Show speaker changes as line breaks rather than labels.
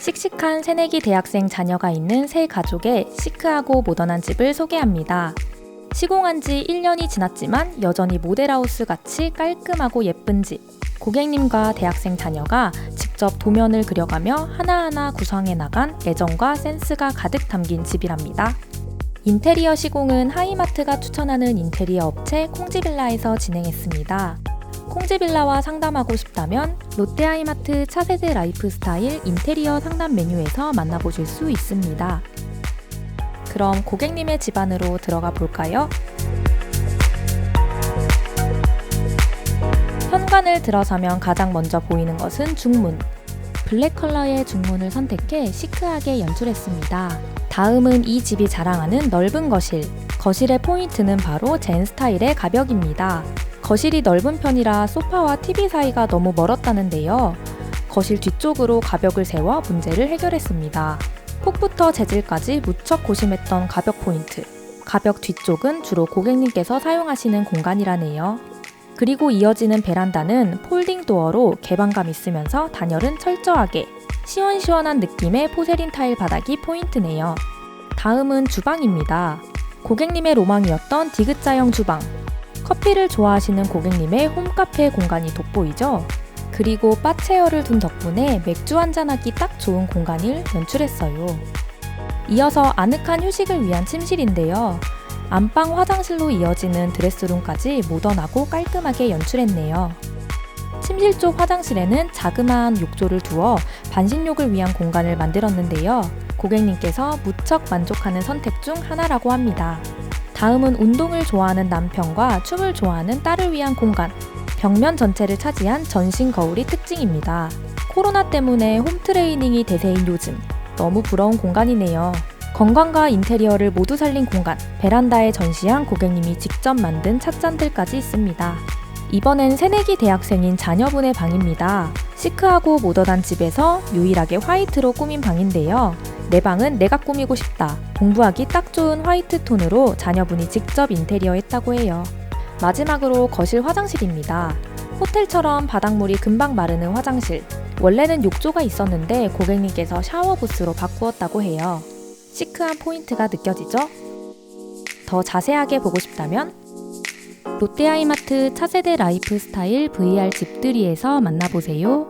씩씩한 새내기 대학생 자녀가 있는 세 가족의 시크하고 모던한 집을 소개합니다. 시공한 지 1년이 지났지만 여전히 모델하우스 같이 깔끔하고 예쁜 집. 고객님과 대학생 자녀가 직접 도면을 그려가며 하나하나 구성해 나간 애정과 센스가 가득 담긴 집이랍니다. 인테리어 시공은 하이마트가 추천하는 인테리어 업체 콩지빌라에서 진행했습니다. 콩지빌라와 상담하고 싶다면 롯데하이마트 차세대 라이프스타일 인테리어 상담 메뉴에서 만나보실 수 있습니다. 그럼 고객님의 집 안으로 들어가 볼까요? 현관을 들어서면 가장 먼저 보이는 것은 중문. 블랙 컬러의 중문을 선택해 시크하게 연출했습니다. 다음은 이 집이 자랑하는 넓은 거실. 거실의 포인트는 바로 젠 스타일의 가벽입니다. 거실이 넓은 편이라 소파와 TV 사이가 너무 멀었다는데요. 거실 뒤쪽으로 가벽을 세워 문제를 해결했습니다. 폭부터 재질까지 무척 고심했던 가벽 포인트. 가벽 뒤쪽은 주로 고객님께서 사용하시는 공간이라네요. 그리고 이어지는 베란다는 폴딩 도어로 개방감 있으면서 단열은 철저하게 시원시원한 느낌의 포세린 타일 바닥이 포인트네요. 다음은 주방입니다. 고객님의 로망이었던 디귿자형 주방. 커피를 좋아하시는 고객님의 홈카페 공간이 돋보이죠? 그리고 바 체어를 둔 덕분에 맥주 한잔하기 딱 좋은 공간을 연출했어요. 이어서 아늑한 휴식을 위한 침실인데요. 안방 화장실로 이어지는 드레스룸까지 모던하고 깔끔하게 연출했네요. 침실 쪽 화장실에는 자그마한 욕조를 두어 반신욕을 위한 공간을 만들었는데요. 고객님께서 무척 만족하는 선택 중 하나라고 합니다. 다음은 운동을 좋아하는 남편과 춤을 좋아하는 딸을 위한 공간. 벽면 전체를 차지한 전신 거울이 특징입니다. 코로나 때문에 홈트레이닝이 대세인 요즘 너무 부러운 공간이네요. 건강과 인테리어를 모두 살린 공간, 베란다에 전시한 고객님이 직접 만든 찻잔들까지 있습니다. 이번엔 새내기 대학생인 자녀분의 방입니다. 시크하고 모던한 집에서 유일하게 화이트로 꾸민 방인데요. 내 방은 내가 꾸미고 싶다. 공부하기 딱 좋은 화이트 톤으로 자녀분이 직접 인테리어 했다고 해요. 마지막으로 거실 화장실입니다. 호텔처럼 바닥물이 금방 마르는 화장실. 원래는 욕조가 있었는데 고객님께서 샤워 부스로 바꾸었다고 해요. 시크한 포인트가 느껴지죠? 더 자세하게 보고 싶다면 롯데하이마트 차세대 라이프 스타일 VR 집들이에서 만나보세요.